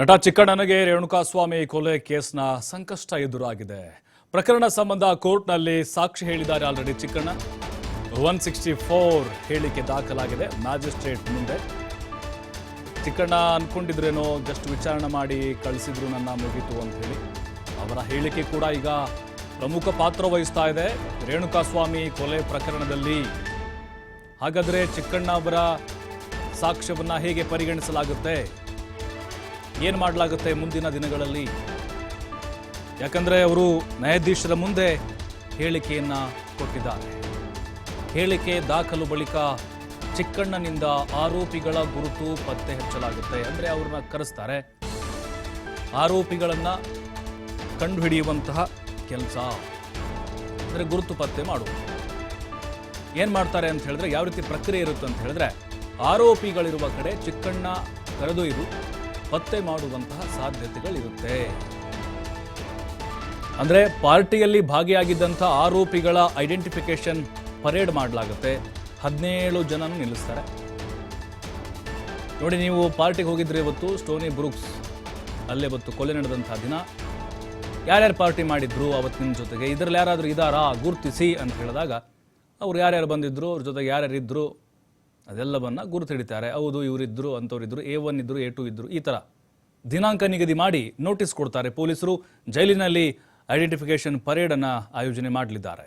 ನಟ ಚಿಕ್ಕಣ್ಣನಿಗೆ ರೇಣುಕಾಸ್ವಾಮಿ ಕೊಲೆ ಕೇಸ್ನ ಸಂಕಷ್ಟ ಎದುರಾಗಿದೆ. ಪ್ರಕರಣ ಸಂಬಂಧ ಕೋರ್ಟ್ನಲ್ಲಿ ಸಾಕ್ಷಿ ಹೇಳಿದ್ದಾರೆ already Chikkanna. One sixty four ಹೇಳಿಕೆ ದಾಖಲಾಗಿದೆ ಮ್ಯಾಜಿಸ್ಟ್ರೇಟ್ ಮುಂದೆ. ಚಿಕ್ಕಣ್ಣ ಅನ್ಕೊಂಡಿದ್ರೇನೋ ಜಸ್ಟ್ ವಿಚಾರಣೆ ಮಾಡಿ ಕಳಿಸಿದ್ರು ನನ್ನ ಮುಗೀತು ಅಂತ ಹೇಳಿ. ಅವರ ಹೇಳಿಕೆ ಕೂಡ ಈಗ ಪ್ರಮುಖ ಪಾತ್ರ ವಹಿಸ್ತಾ ಇದೆ. ರೇಣುಕಾಸ್ವಾಮಿ ಕೊಲೆ ಪ್ರಕರಣದಲ್ಲಿ. ಹಾಗಾದರೆ ಚಿಕ್ಕಣ್ಣ ಅವರ ಸಾಕ್ಷ್ಯವನ್ನು ಹೇಗೆ ಪರಿಗಣಿಸಲಾಗುತ್ತೆ? ಏನು ಮಾಡಲಾಗುತ್ತೆ ಮುಂದಿನ ದಿನಗಳಲ್ಲಿ? ಯಾಕಂದರೆ ಅವರು ನ್ಯಾಯಾಧೀಶರ ಮುಂದೆ ಹೇಳಿಕೆಯನ್ನು ಕೊಟ್ಟಿದ್ದಾರೆ. ಹೇಳಿಕೆ ದಾಖಲು ಬಳಿಕ ಚಿಕ್ಕಣ್ಣನಿಂದ ಆರೋಪಿಗಳ ಗುರುತು ಪತ್ತೆ ಹಚ್ಚಲಾಗುತ್ತೆ ಅಂದರೆ ಅವ್ರನ್ನ ಕರೆಸ್ತಾರೆ. ಆರೋಪಿಗಳನ್ನು ಕಂಡುಹಿಡಿಯುವಂತಹ ಕೆಲಸ. ಅಂದರೆ ಗುರುತು ಪತ್ತೆ ಮಾಡುವುದು. ಏನು ಮಾಡ್ತಾರೆ ಅಂತ ಹೇಳಿದ್ರೆ, ಯಾವ ರೀತಿ ಪ್ರಕ್ರಿಯೆ ಇರುತ್ತೆ ಅಂತ ಹೇಳಿದ್ರೆ, ಆರೋಪಿಗಳಿರುವ ಕಡೆ ಚಿಕ್ಕಣ್ಣ ಕರೆದೊಯ್ದು ಪತ್ತೆ ಮಾಡುವಂತಹ ಸಾಧ್ಯತೆಗಳಿರುತ್ತೆ. ಅಂದ್ರೆ ಪಾರ್ಟಿಯಲ್ಲಿ ಭಾಗಿಯಾಗಿದ್ದಂಥ ಆರೋಪಿಗಳ ಐಡೆಂಟಿಫಿಕೇಶನ್ ಪರೇಡ್ ಮಾಡಲಾಗುತ್ತೆ. ಹದಿನೇಳು ಜನನು ನಿಲ್ಲಿಸ್ತಾರೆ. ನೋಡಿ, ನೀವು ಪಾರ್ಟಿಗೆ ಹೋಗಿದ್ರೆ ಇವತ್ತು, ಸ್ಟೋನಿ ಬ್ರೂಕ್ಸ್ ಅಲ್ಲೇ ಬತ್ತು ಕೊಲೆ ನಡೆದಂಥ ದಿನ. ಯಾರ್ಯಾರು ಪಾರ್ಟಿ ಮಾಡಿದ್ರು ಅವತ್ತು ನಿಮ್ಮ ಜೊತೆಗೆ? ಇದರಲ್ಲಿ ಯಾರಾದರೂ ಇದಾರಾ? ಗುರುತಿಸಿ ಅಂತ ಹೇಳಿದಾಗ, ಅವ್ರು ಯಾರ್ಯಾರು ಬಂದಿದ್ರು? ಅವ್ರ ಜೊತೆಗೆ ಯಾರ್ಯಾರು ಇದ್ರು ಗುರುತು ಹಿಡಿತಾರೆ ಹೌದು, ಇವರಿದ್ರು ಅಂಥವ್ರಿದ್ದರು ಎ ಒನ್ ಇದ್ದರು ಎ ಟು ಇದ್ದರು ಈ ಥರ ದಿನಾಂಕ ನಿಗದಿ ಮಾಡಿ ನೋಟಿಸ್ ಕೊಡ್ತಾರೆ. ಪೊಲೀಸರು ಜೈಲಿನಲ್ಲಿ ಐಡೆಂಟಿಫಿಕೇಶನ್ ಪರೇಡನ್ನು ಆಯೋಜನೆ ಮಾಡಲಿದ್ದಾರೆ.